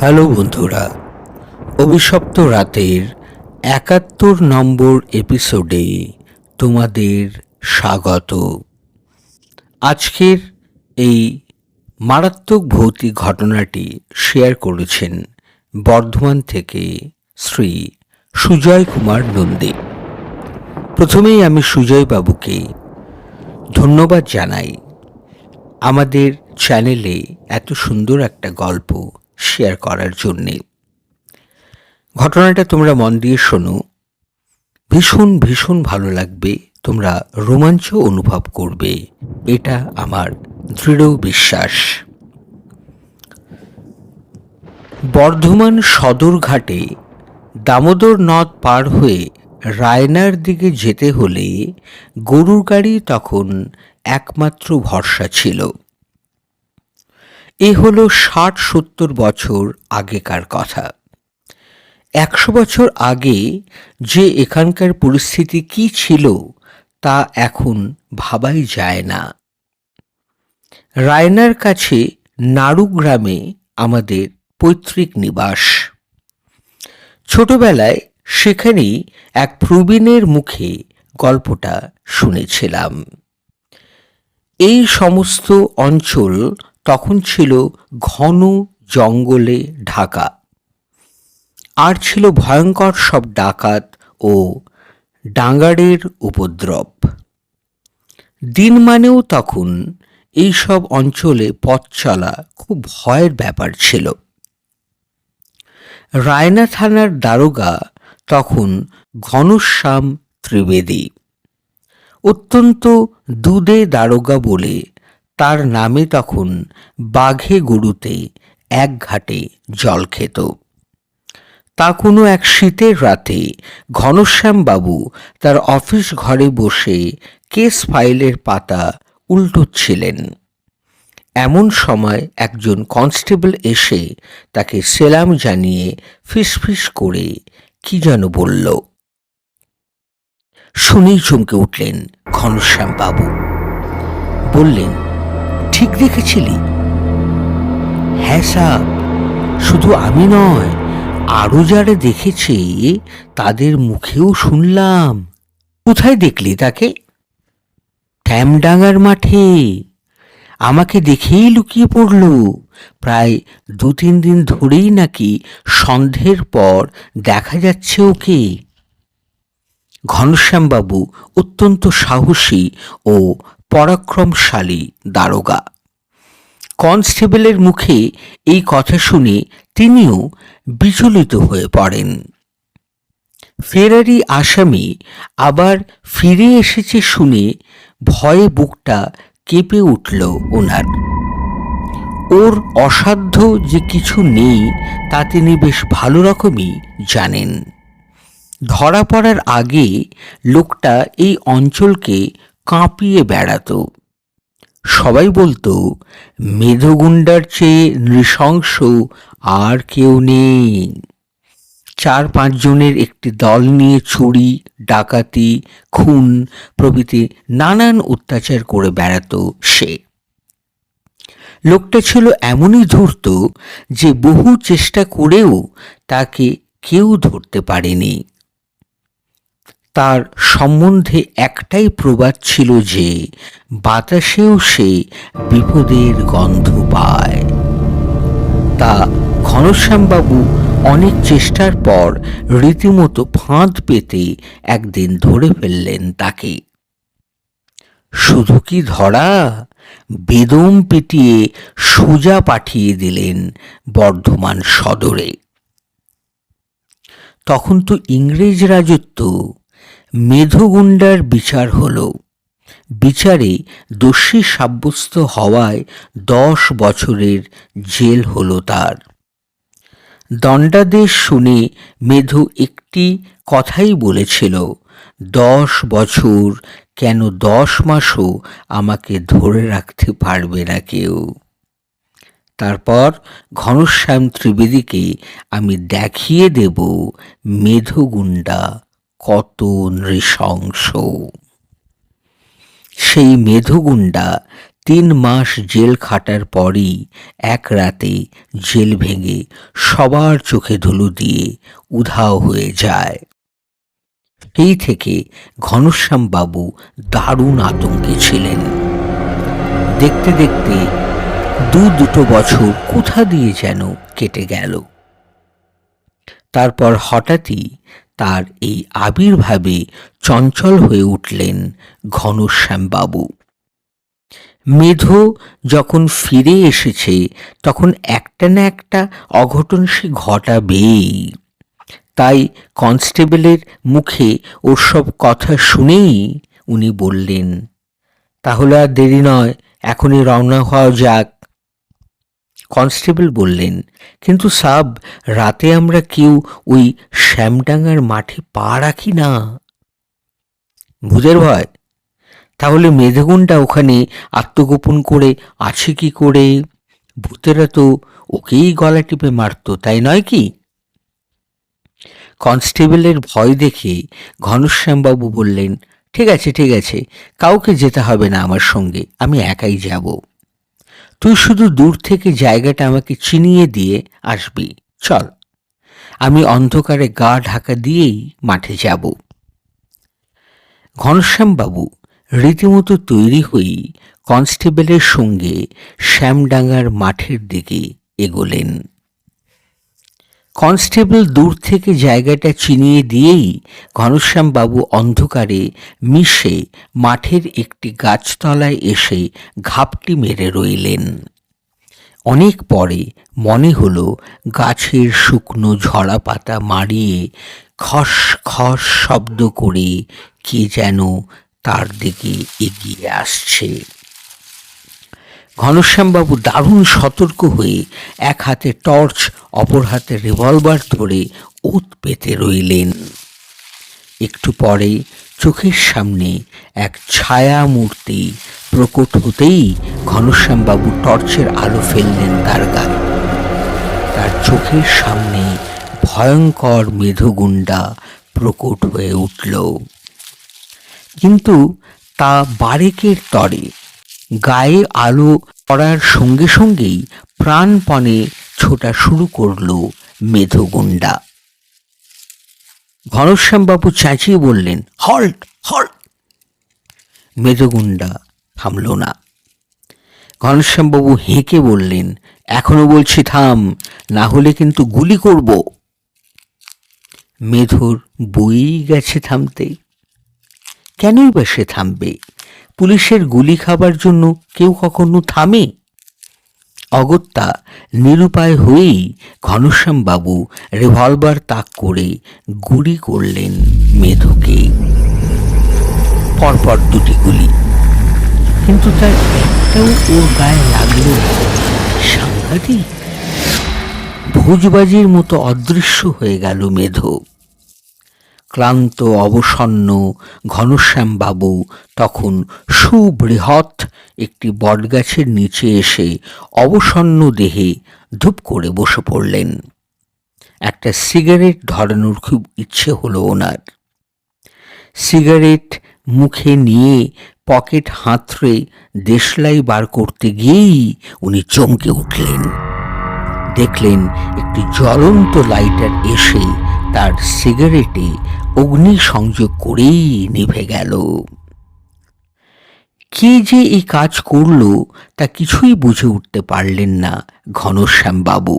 Hello বন্ধুরা, অভিশপ্ত রাতের একাত্তর নম্বর এপিসোডে তোমাদের স্বাগত। আজকের এই মারাত্মক ভৌতিক ঘটনাটি শেয়ার করেছেন বর্ধমান থেকে শ্রী সুজয় কুমার নন্দী। প্রথমেই আমি সুজয় বাবুকে ধন্যবাদ জানাই। আমাদের চ্যানেলে এত সুন্দর একটা গল্প শেয়ার করার জন্যে। ঘটনাটা তোমরা মন দিয়ে শোনো। ভীষণ ভীষণ ভালো লাগবে, তোমরা রোমাঞ্চ অনুভব করবে। এটা আমার দৃঢ় বিশ্বাস। বর্ধমান সদরঘাটে দামোদর নদ পার হয়ে রায়নার দিকে যেতে হলে গরুর গাড়ি তখন একমাত্র ভরসা ছিল। এ হলো ষাট সত্তর বছর আগেকার কথা। একশো বছর আগে যে এখানকার পরিস্থিতি কি ছিল তা এখন ভাবাই যায় না। রায়নার কাছে নাড়ু গ্রামে আমাদের পৈতৃক নিবাস। ছোটবেলায় সেখানেই এক প্রবীণের মুখে গল্পটা শুনেছিলাম। এই সমস্ত অঞ্চল তখন ছিল ঘন জঙ্গলে ঢাকা। আর ছিল ভয়ঙ্কর সব ডাকাত ও ডাঙ্গারের উপদ্রব। দিন মানেও তখন এই সব অঞ্চলে পথ চলা খুব ভয়ের ব্যাপার ছিল। রায়না থানার দারোগা তখন ঘনশ্যাম ত্রিবেদী। অত্যন্ত দুদে দারোগা বলে তার নামে তখন বাঘে গরুতে এক ঘাটে জল খেত। তা কোনো এক শীতের রাতে ঘনশ্যামবাবু তার অফিস ঘরে বসে কেস ফাইলের পাতা উল্টোচ্ছিলেন। এমন সময় একজন কনস্টেবল এসে তাকে সেলাম জানিয়ে ফিসফিস করে কি যেন বলল। শুনেই চমকে উঠলেন ঘনশ্যাম বাবু বললেন ঠিক দেখেছিলি? হ্যাঁ সাহ শুধু আমি নয় আরও যারা দেখেছে, তাদের মুখেও শুনলাম। কোথায় দেখলি তাকে? ট্যামডাঙ্গার মাঠে। আমাকে দেখেই লুকিয়ে পড়ল। প্রায় দু তিন দিন ধরেই নাকি সন্ধ্যের পর দেখা যাচ্ছে ওকে। ঘনশ্যামবাবু অত্যন্ত সাহসী ও পরাক্রমশালী দারোগা। কনস্টেবলের মুখে এই কথা শুনে তিনিও বিচলিত হয়ে পড়েন। ফেরারি আসামি আবার ফিরে এসেছে শুনে ভয়ে বুকটা কেঁপে উঠল ওনার। ওর অসাধ্য যে কিছু নেই তা তিনি বেশ ভালো রকমই জানেন। ধরা পড়ার আগে লোকটা এই অঞ্চলকে কাঁপিয়ে বেড়াতো। সবাই বলতো মেধগুন্ডার চেয়ে নৃশংস আর কেউ নেই। চার পাঁচজনের একটি দল নিয়ে চুরি, ডাকাতি, খুন প্রভৃতি নানান অত্যাচার করে বেড়াতো সে। লোকটা ছিল এমনই ধূর্ত যে বহু চেষ্টা করেও তাকে কেউ ধরতে পারেনি। তার সম্বন্ধে একটাই প্রবাদ ছিল যে, বাতাসেও সে বিপদের গন্ধ পায়। তা ঘনশ্যামবাবু অনেক চেষ্টার পর রীতিমতো ফাঁদ পেতে একদিন ধরে ফেললেন তাকে। শুধু কি ধরা? বেদম পিটিয়ে সোজা পাঠিয়ে দিলেন বর্ধমান সদরে। তখন তো ইংরেজ রাজত্ব মেধগুন্ডার বিচার হলো। বিচারে দোষী সাব্যস্ত হওয়ায় দশ বছরের জেল হলো তার। দণ্ডাদেশ শুনে মেধু একটি কথাই বলেছিল, দশ বছর কেন দশ মাসও আমাকে ধরে রাখতে পারবে না কেউ? তারপর ঘনশ্যাম ত্রিবেদীকে আমি দেখিয়ে দেব মেধগুন্ডা কত নৃশংস। সেই মেধগুন্ডা তিন মাস জেল খাটার পরই এক রাতে জেল ভেঙে সবার চোখে ধুলো দিয়ে উধাও হয়ে যায়। সেই থেকে ঘনশ্যাম বাবু দারুণ আতঙ্কে ছিলেন। দেখতে দেখতে দু দুটো বছর কোথা দিয়ে যেন কেটে গেল। তারপর হঠাৎই তার এই আবির্ভাবে চঞ্চল হয়ে উঠলেন ঘনশ্যামবাবু। মেধো যখন ফিরে এসেছে, তখন একটা না একটা অঘটন সে ঘটাবেই। তাই কনস্টেবলের মুখে ওর সব কথা শুনেই উনি বললেন, তাহলে আর দেরি নয়, এখনই রওনা হওয়া যাক। কনস্টেবল বললেন, কিন্তু সাব, রাতে আমরা কেউ ওই শ্যামডাঙ্গার মাঠে পা রাখি না। ভূতের ভয়? তাহলে মেধগুনটা ওখানে আত্মগোপন করে আছে কি করে? ভূতেরা তো ওকেই গলা টিপে মারতো, তাই নয় কি? কনস্টেবলের ভয় দেখে ঘনশ্যামবাবু বললেন, ঠিক আছে ঠিক আছে, কাউকে যেতে হবে না আমার সঙ্গে, আমি একাই যাব। তুই শুধু দূর থেকে জায়গাটা আমাকে চিনিয়ে দিয়ে আসবি। চল। আমি অন্ধকারে গা ঢাকা দিয়েই মাঠে যাব। ঘনশ্যামবাবু রীতিমতো তৈরি হয়েই কনস্টেবলের সঙ্গে শ্যামডাঙ্গার মাঠের দিকে এগোলেন। কনস্টেবল দূর থেকে জায়গাটা চিনিয়ে দিয়েই ঘনশ্যামবাবু অন্ধকারে মিশে মাঠের একটি গাছতলায় এসে ঘাপটি মেরে রইলেন। অনেক পরে মনে হলো গাছের শুকনো ঝরা পাতা মারিয়ে খস খস শব্দ করে কে যেন তার দিকে এগিয়ে আসছে। ঘনশ্যামবাবু দারুণ সতর্ক হয়ে এক হাতে টর্চ, অপর হাতে রিভলভার ধরে ওত পেতে রইলেন। একটু পরে চোখের সামনে এক ছায়া মূর্তি প্রকট হতেই ঘনশ্যামবাবু টর্চের আলো ফেললেন তার গায়ে তার চোখের সামনে ভয়ঙ্কর মেধগুন্ডা প্রকট হয়ে উঠল। কিন্তু তা বারেকের তরে গায়ে আলো পড়ার সঙ্গে সঙ্গেই প্রাণপণে ছোটা শুরু করল মেধগুন্ডা ঘনশ্যামবাবু চেঁচিয়ে বললেন, হল্ট হল্ট! মেধগুন্ডা থামল না। ঘনশ্যামবাবু হেঁকে বললেন, এখনও বলছি থাম, না হলে কিন্তু গুলি করব। মেধুর বই গেছে থামতে। কেনই বা সে থামবে? পুলিশের গুলি খাবার জন্য কেউ কখনো থামে? অগত্যা নিরুপায় হয়েই ঘনশ্যামবাবু রিভলভার তাক করে গুলি করলেন মেধুকে। পরপর দুটি গুলি। কিন্তু তার একটাও ওর গায়ে লাগল সাংঘাতিক। ভোজবাজির মতো অদৃশ্য হয়ে গেল মেধো। ক্লান্ত, অবসন্ন ঘনশ্যামবাবু তখন সুবৃহৎ একটি বটগাছের নিচে এসে অবসন্ন দেহে ধূপ করে বসে পড়লেন। একটা সিগারেট ধরানোর খুব ইচ্ছে হলো ওনার। সিগারেট মুখে নিয়ে পকেট হাতড়ে দেশলাই বার করতে গিয়েই উনি চমকে উঠলেন। দেখলেন একটি জ্বলন্ত লাইটার এসে তার সিগারেটে অগ্নি সংযোগ করেই নিভে গেল। কে যে এই কাজ করল তা কিছুই বুঝে উঠতে পারলেন না ঘনশ্যামবাবু।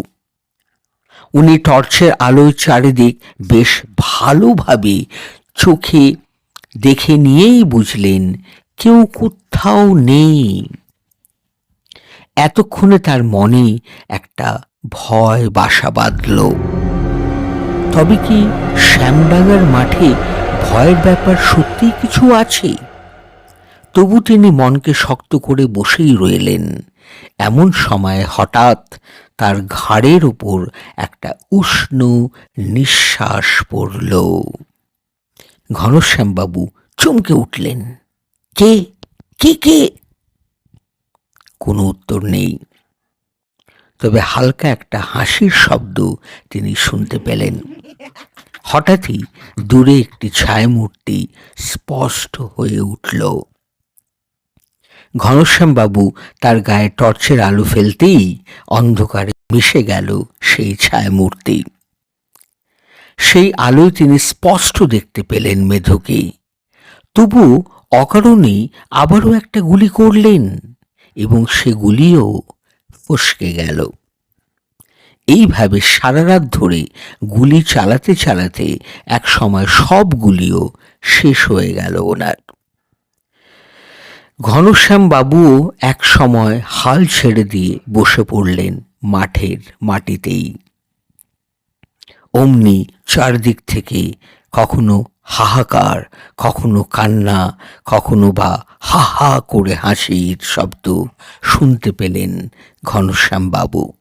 উনি টর্চের আলোয় চারিদিক বেশ ভালোভাবে চোখে দেখে নিয়েই বুঝলেন, কেউ কোথাও নেই। এতক্ষণে তার মনে একটা ভয় বাসা বাঁধল। তবে কি শ্যামডাঙ্গার মাঠে ভয়ের ব্যাপার সত্যিই কিছু আছে? তবু তিনি মনকে শক্ত করে বসেই রইলেন। এমন সময় হঠাৎ তার ঘাড়ের উপর একটা উষ্ণ নিঃশ্বাস পড়ল। ঘনশ্যামবাবু চমকে উঠলেন। কে? কে কে? কোনো উত্তর নেই। তবে হালকা একটা হাসির শব্দ তিনি শুনতে পেলেন। হঠাৎই দূরে একটি ছায়ামূর্তি স্পষ্ট হয়ে উঠল। ঘনশ্যামবাবু তার গায়ে টর্চের আলো ফেলতেই অন্ধকারে মিশে গেল সেই ছায়ামূর্তি। সেই আলোয় তিনি স্পষ্ট দেখতে পেলেন মেধোকে। তবু অকারণেই আবারও একটা গুলি করলেন এবং সে গুলিও ফসকে গেল। এইভাবে সারা রাত ধরে গুলি চালাতে চালাতে এক সময় সব গুলিও শেষ হয়ে গেল ওনার। ঘনশ্যাম বাবুও এক সময় হাল ছেড়ে দিয়ে বসে পড়লেন মাঠের মাটিতেই। অমনি চারদিক থেকে কখনো হাহাকার, কখনো কান্না, কখনো বা হা হা করে হাসির শব্দ শুনতে পেলেন ঘনশ্যাম বাবু।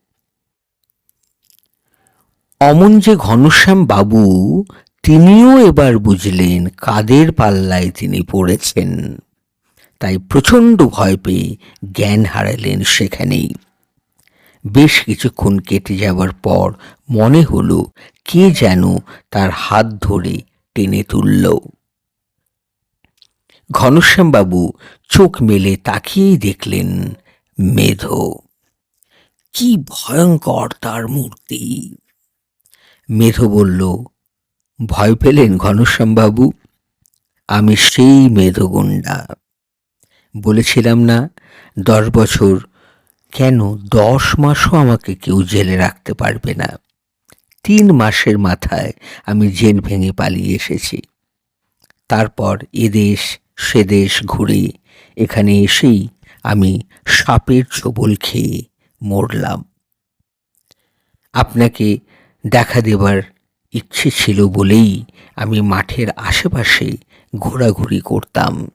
অমন যে ঘনশ্যাম বাবু, তিনিও এবার বুঝলেন কাদের পাল্লায় তিনি পড়েছেন। তাই প্রচণ্ড ভয় পেয়ে জ্ঞান হারালেন সেখানেই। বেশ কিছুক্ষণ কেটে যাওয়ার পর মনে হলো কে যেন তার হাত ধরে টেনে তুলল। ঘনশ্যামবাবু চোখ মেলে তাকিয়েই দেখলেন মেধো। কি ভয়ঙ্কর তার মূর্তি। মেধো বলল, ভয় পেলেন ঘনশ্যামবাবু? আমি সেই মেধগুন্ডা বলেছিলাম না, দশ বছর কেন দশ মাসও আমাকে কেউ জেলে রাখতে পারবে না। তিন মাসের মাথায় আমি জেল ভেঙে পালিয়ে এসেছি। তারপর এদেশ, সেদেশ ঘুরে এখানে এসেই আমি সাপের ছোবল খেয়ে মরলাম। আপনাকে দেখা দেবার ইচ্ছে ছিল বলেই আমি মাঠের আশেপাশে ঘোরাঘুরি করতাম।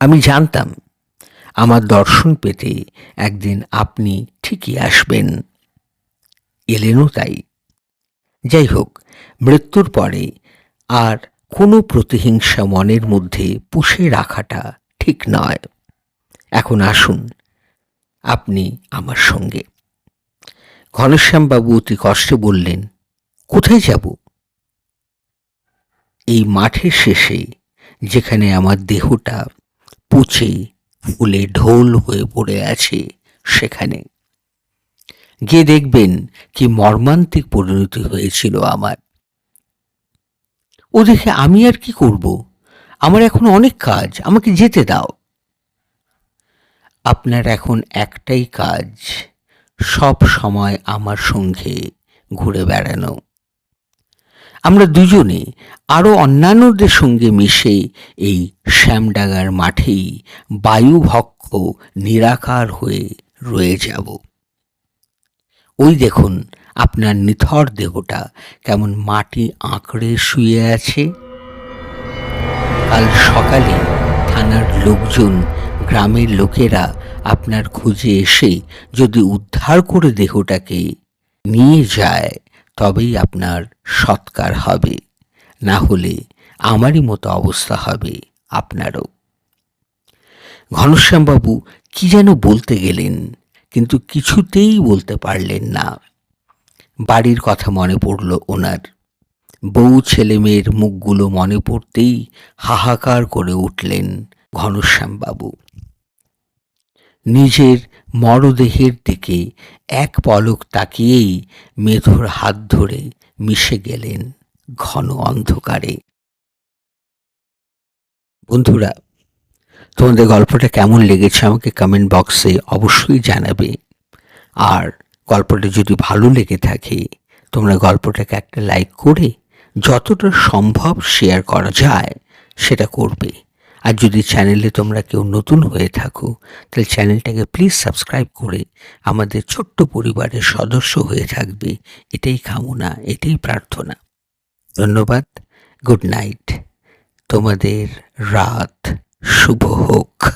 আমি জানতাম, আমার দর্শন পেতে একদিন আপনি ঠিকই আসবেন। এলেনও তাই। যাই হোক মৃত্যুর পরে আর কোনো প্রতিহিংসা মনের মধ্যে পুষে রাখাটা ঠিক নয়। এখন আসুন, আপনি আমার সঙ্গে। ঘনশ্যামবাবু অতি কষ্টে বললেন, কোথায় যাব? এই মাঠের শেষে, যেখানে আমার দেহটা পচে ফুলে ঢোল হয়ে পড়ে আছে, সেখানে। গিয়ে দেখবেন কি মর্মান্তিক পরিণতি হয়েছিল আমার। ও দেখে আমি আর কি করব? আমার এখন অনেক কাজ, আমাকে যেতে দাও। আপনার এখন একটাই কাজ, সব সময় আমার সঙ্গে ঘুরে বেড়ানো। আমরা দুজনে আরও অন্যান্যদের সঙ্গে মিশে এই শ্যামডাগার মাঠেই বায়ুভক্ষ নিরাকার হয়ে রয়ে যাব। ওই দেখুন আপনার নিথর দেহটা কেমন মাটি আঁকড়ে শুয়ে আছে। কাল সকালে থানার লোকজন, গ্রামের লোকেরা আপনার খুঁজে এসে যদি উদ্ধার করে দেহটাকে নিয়ে যায়, তবেই আপনার সৎকার হবে। না হলে আমারই মতো অবস্থা হবে আপনারও। ঘনশ্যামবাবু কি যেন বলতে গেলেন। কিন্তু কিছুতেই বলতে পারলেন না। বাড়ির কথা মনে পড়ল ওনার। বউ ছেলে মেয়ের মুখগুলো মনে পড়তেই হাহাকার করে উঠলেন ঘনশ্যামবাবু। নিজের মরদেহের দিকে এক পলক তাকিয়েই মেধোর হাত ধরে মিশে গেলেন ঘন অন্ধকারে। বন্ধুরা তোমাদের গল্পটা কেমন লেগেছে আমাকে কমেন্ট বক্সে অবশ্যই জানাবে। আর গল্পটা যদি ভালো লেগে থাকে, তোমরা গল্পটাকে একটা লাইক করে যতটা সম্ভব শেয়ার করা যায় সেটা করবে। আর যদি চ্যানেলে তোমরা কেউ নতুন হয়ে থাকো, তাহলে চ্যানেলটাকে প্লিজ সাবস্ক্রাইব করে আমাদের ছোট্ট পরিবারের সদস্য হয়ে থাকবে। এটাই কামনা, এটাই প্রার্থনা। ধন্যবাদ গুড নাইট তোমাদের রাত শুভ হোক।